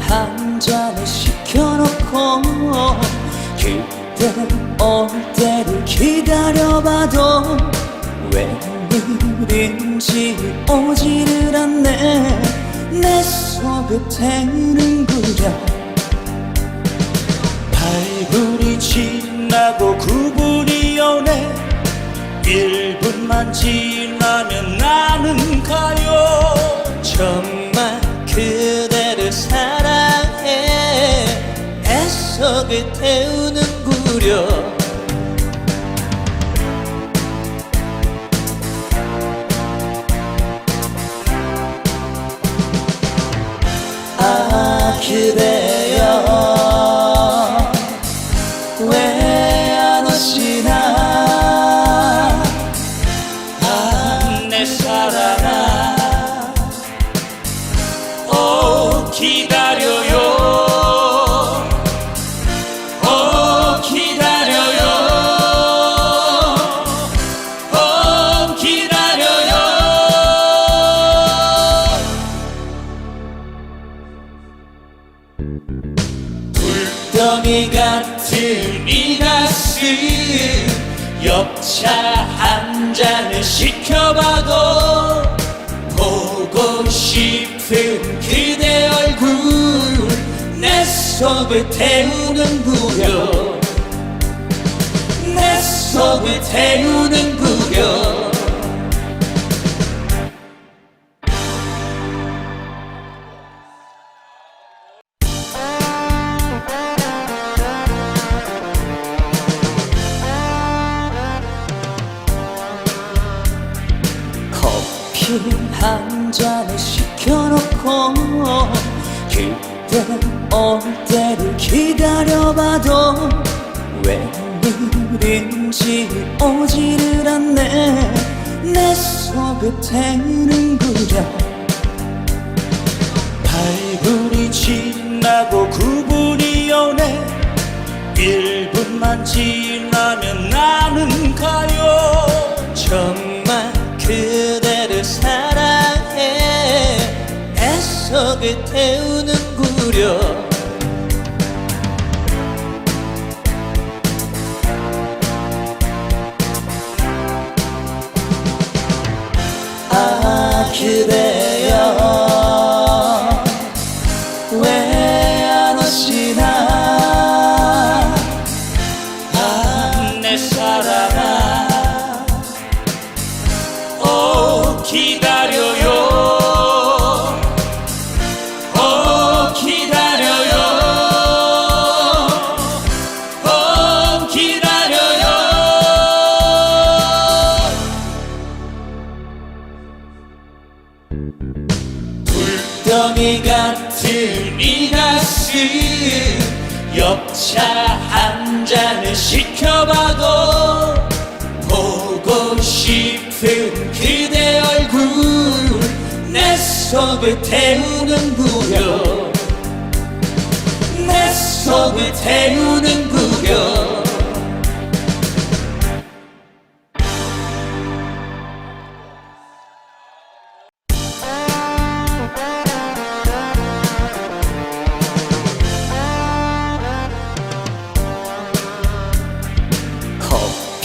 한 잔을 시켜놓고 그대 올 때를 기다려봐도 웬일인지 오지를 않네. 내 속에 태우는구려 발굴이 지나고 9분이 오네. 1분만 지나면 나는 가요. 정말 그 대를 사랑해. 애석을 태우는구려 시켜봐도 보고 싶은 그대 얼굴 내 속을 태우는 구려 내 속을 태우는 구려 올 때를 기다려봐도 웬일인지 오지를 않네. 내 속에 태우는구려 발굴이 지나고 9분이 오네. 1분만 지나면 나는 가요. 정말 그대를 사랑해. 애석을 태우는구려 아그 시켜봐도 보고 싶은 그대 얼굴 내 속을 태우는구려 내 속을 태우는구려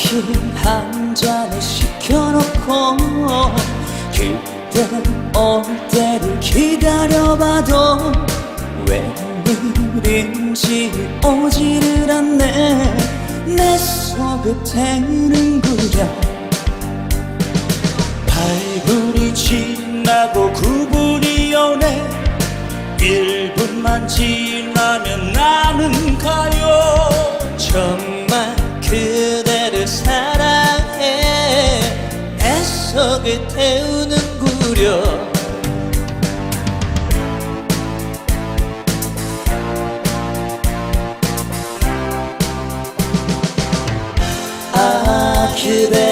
커피 한 잔을 시켜놓고 그대 올 때를 기다려봐도 웬일인지 오지를 않네. 내 속에 태우는구려 발굴이 지나고 9분이 오네. 1분만 지나면 나는 가요. 정말 그 사랑해. 애석을 태우는구려. 아 그대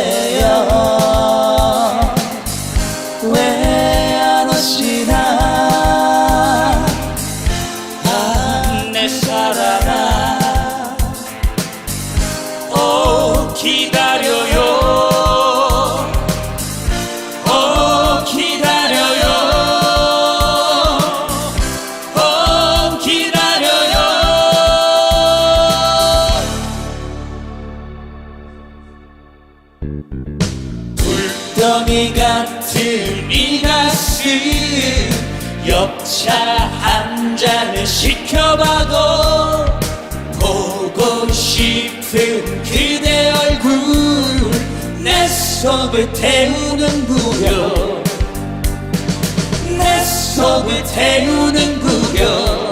잔을 시켜봐도 보고 싶은 그대 얼굴. 내 속을 태우는 구려 내 속을 태우는 구려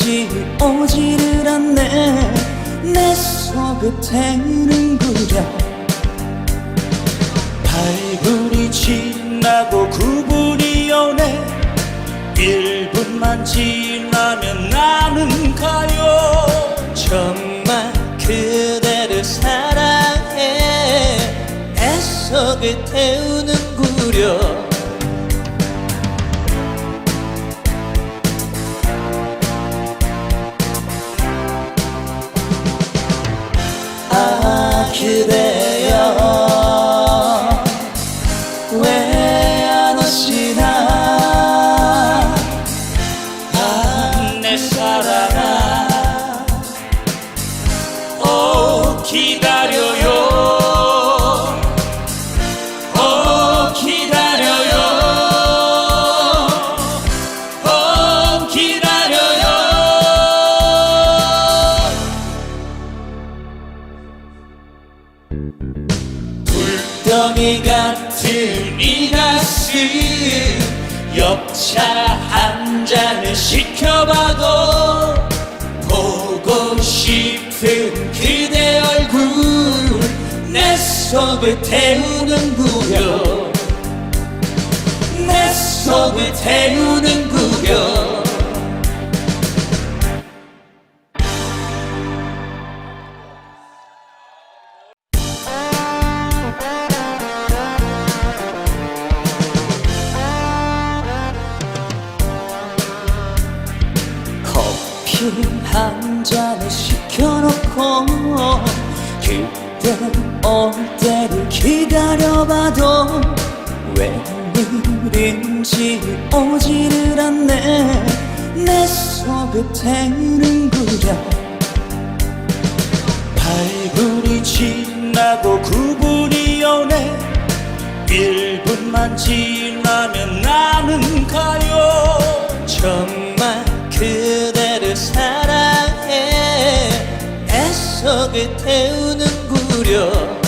웬일인지 오지를 않네. 내 속을 태우는구려 발굴이 지나고 9분이 오네. 1분만 지나면 나는 가요. 정말 그대를 사랑해. 애석을 태우는 구려 불덩이 같은 이 가슴 엽차 한 잔을 시켜봐도 보고 싶은 그대 얼굴 내 속을 태우는구려 내 속을 태우는구려 올 때를 기다려봐도 웬일인지 오지를 않네. 내 속을 태우는구려 발굴이 지나고 9분이 오네. 1분만 지나면 나는 가요. 정말 그대를 사랑해. 애석을 태우는구려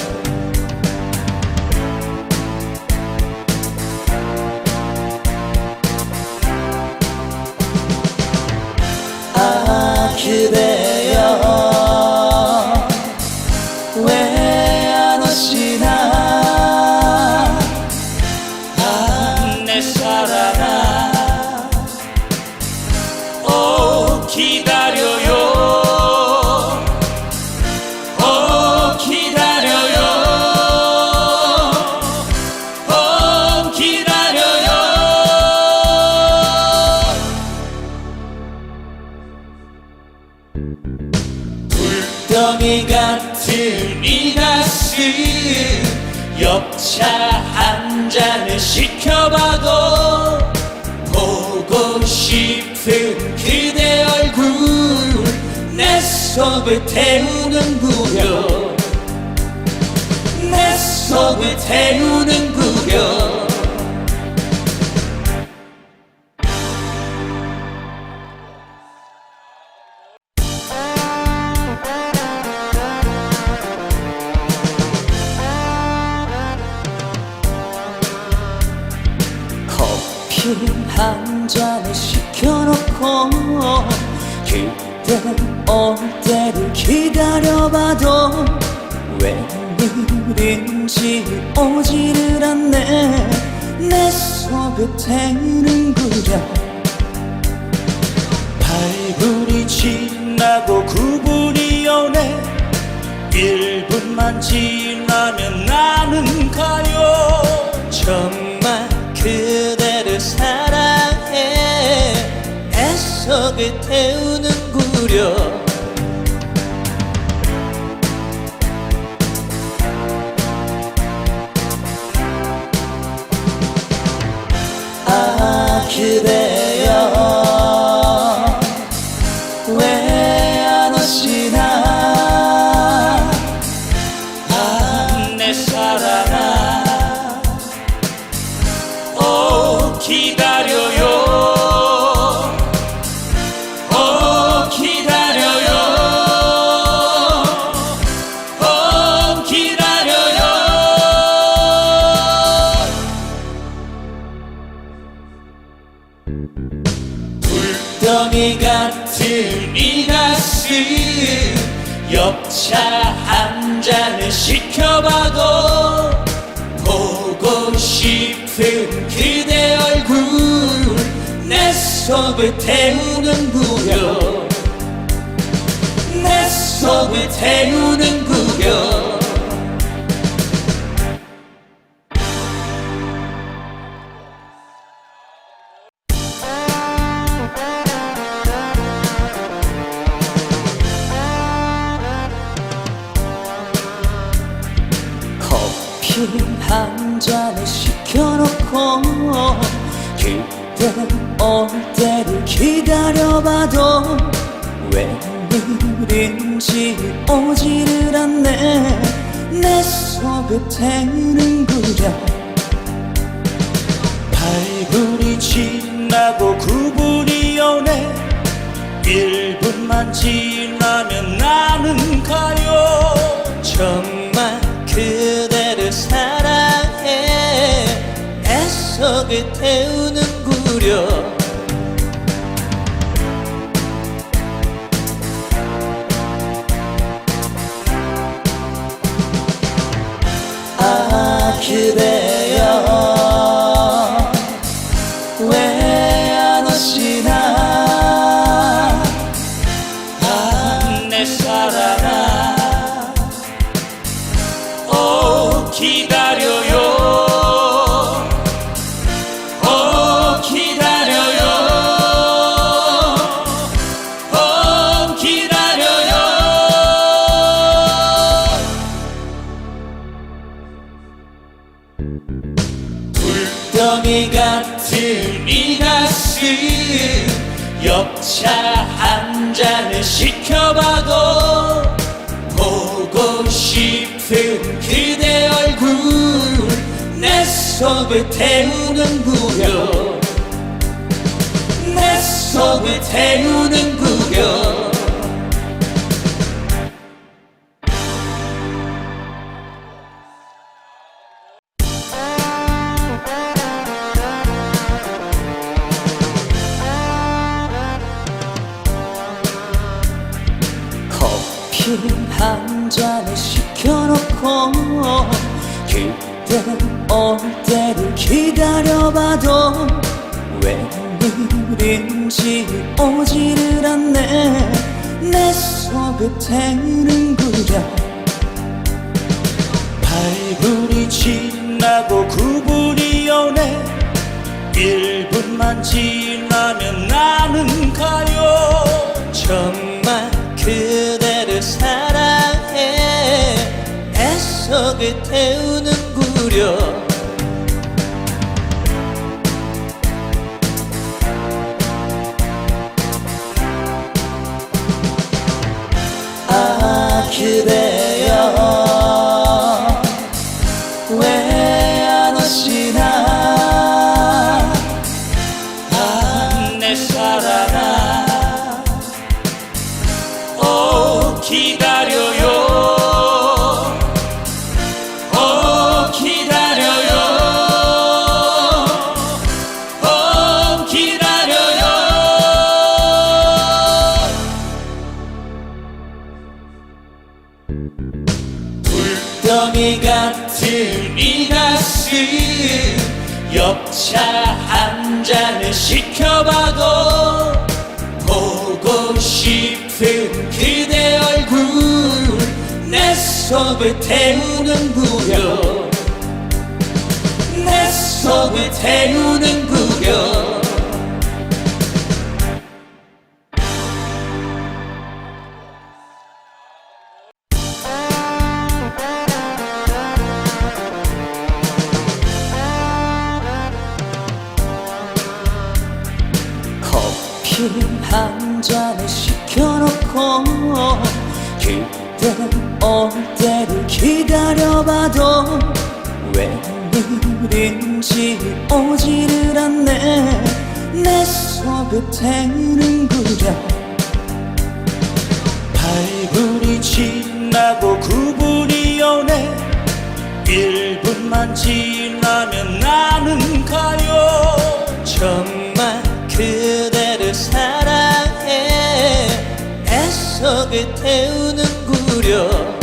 아그 속을 태우는구려 내 속을 태우는구려 커피 한 잔을 시켜놓고 그대 올 기다려봐도 웬일인지 오지를 않네. 내 손에 태는 그냥 팔분이 지나고 구분이 오네. 1분만 지나면 나는 가요. 정말 그대를 사랑해. 애써 그태우 굴덩이 같은 이 가슴 옆차 한 잔을 시켜봐도 보고 싶은 그대 얼굴 내 속을 태우는구려 내 속을 태우는구려 올 때를 기다려봐도 웬일인지 오지를 않네. 내 속을 태우는구려 발굴이 지나고 9분이 오네. 1분만 지나면 나는 가요. 정말 그대를 사랑해. 내 속을 태우는구려 그대여 왜 안 오시나? 아, 내 사랑아 오기 잔을 시켜봐도 보고 싶은 그대 얼굴. 내 속을 태우는구려 내 속을 태우는구려 한 잔을 시켜놓고 그대 올 때를 기다려봐도 웬일인지 오지를 않네. 내 속을 태우는구려 발굴이 지나고 9분이 오네. 1분만 지나면 나는 가요. 정말 그대를 사랑해 내 속을 태우는구려 시켜봐도 보고 싶은 그대 얼굴. 내 속을 태우는구려 내 속을 태우는구려 기다려봐도 웬일인지 오지를 않네. 내 속을 태우는구려 발굴이 지나고 9분이 오네. 1분만 지나면 나는 가요. 정말 그대를 사랑해. 태우는구려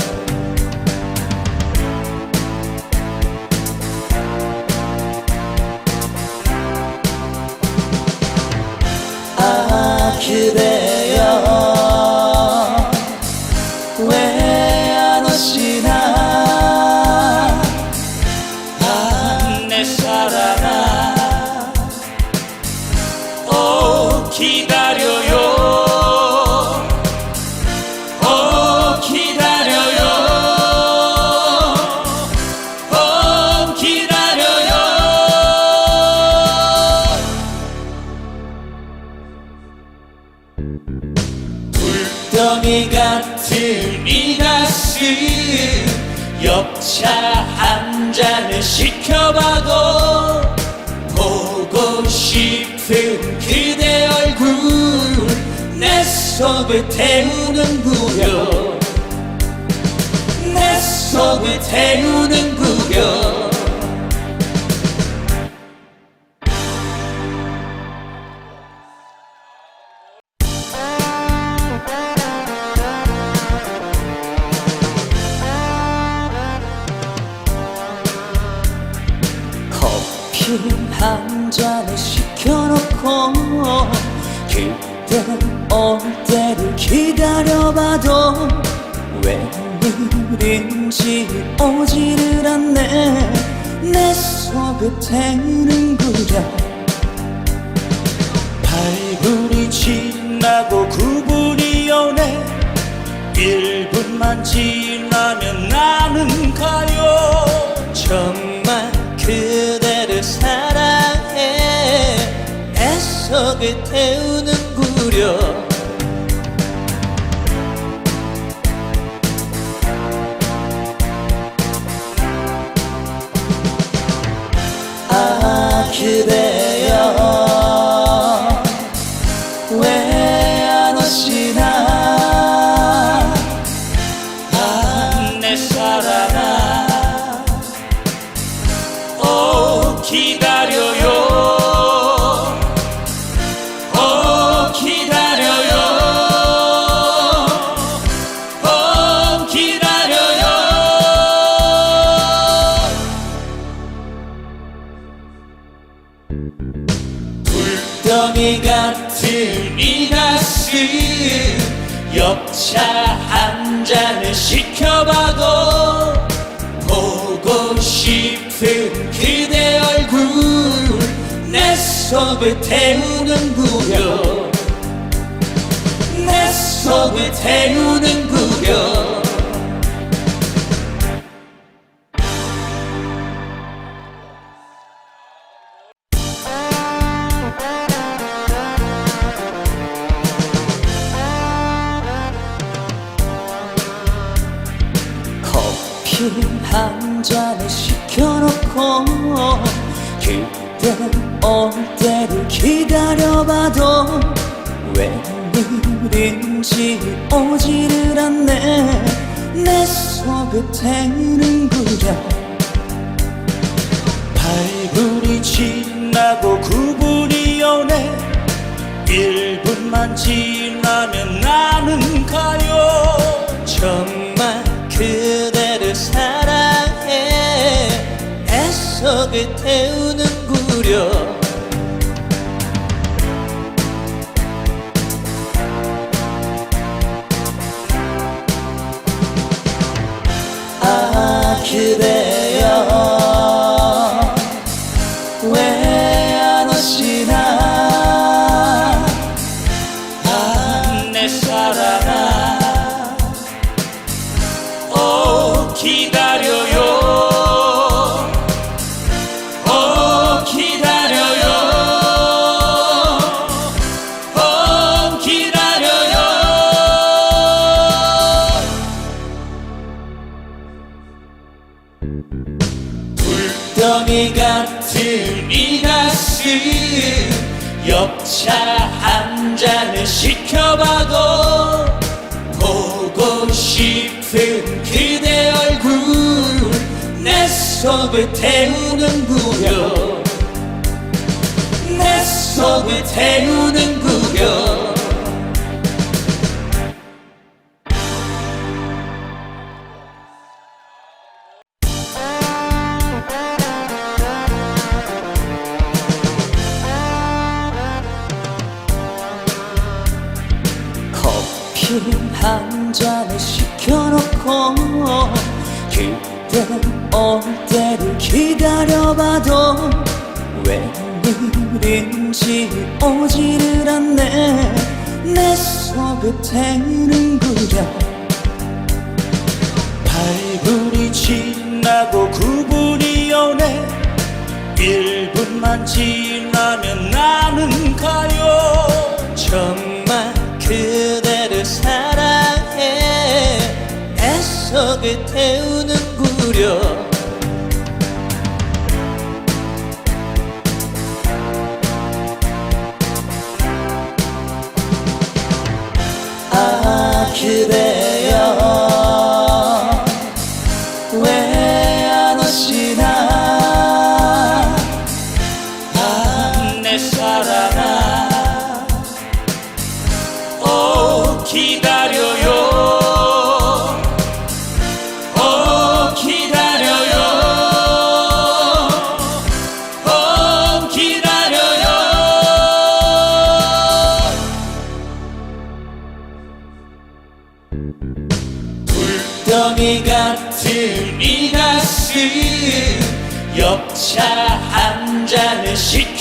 속을 태우는구려 내 속을 태우는구려 커피 한 잔을 시켜놓고 올 때를 기다려봐도 웬일인지 오지를 않네. 내 속을 태우는구려 팔분이 지나고 9분이 오네. 1분만 지나면 나는 가요. 정말 그대를 사랑해. 내 속을 태우는 구려. 아 그대 속을 태우는구려 내 속을 태우는구려 커피 한 잔을 시켜놓고 그대 올 기다려봐도 웬일인지 오지를 않네. 내 속을 태우는구려 8분이 지나고 9분이 오네. 1분만 지나면 나는 가요. 정말 그대를 사랑해. 내 속을 태우는구려 아그 불덩이 같은 이 가슴 엽차 한 잔을 시켜봐도 보고 싶은 그대 얼굴 내 속을 태우는구려 내 속을 태우는구려 시켜놓고 그대 올 때를 기다려봐도 웬일인지 오지를 않네. 내 속에 태우는구려 발굴이 지나고 9분이 오네. 1분만 지나면 나는 가요. 정말 그대를 사랑해 내 속에 태우는구려. 아 그대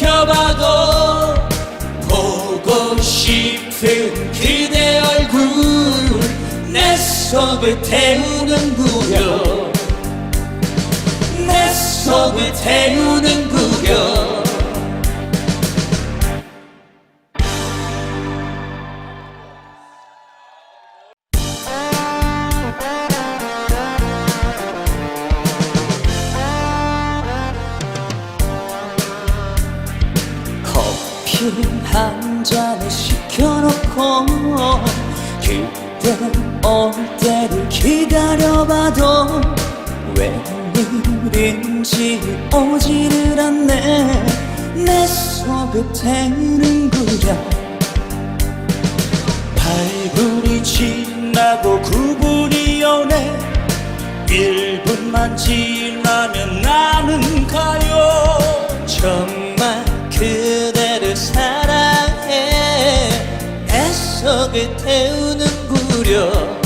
시켜봐도 보고 싶은 그대 얼굴 내 속을 태우는구려. 내 속을 태우는 사랑해. 내 속에 태우는구려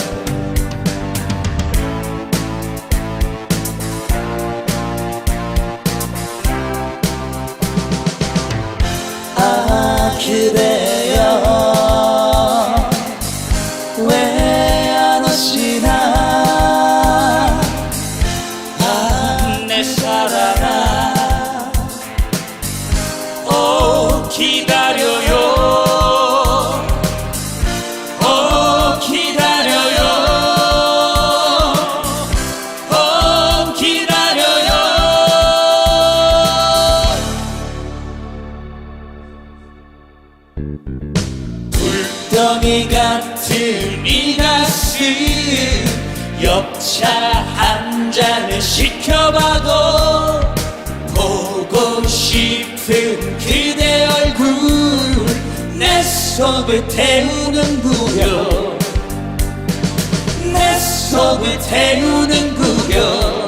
불덩이 같은 이 가슴 엽차 한 잔을 시켜봐도 보고 싶은 그대 얼굴. 내 속을 태우는구려 내 속을 태우는구려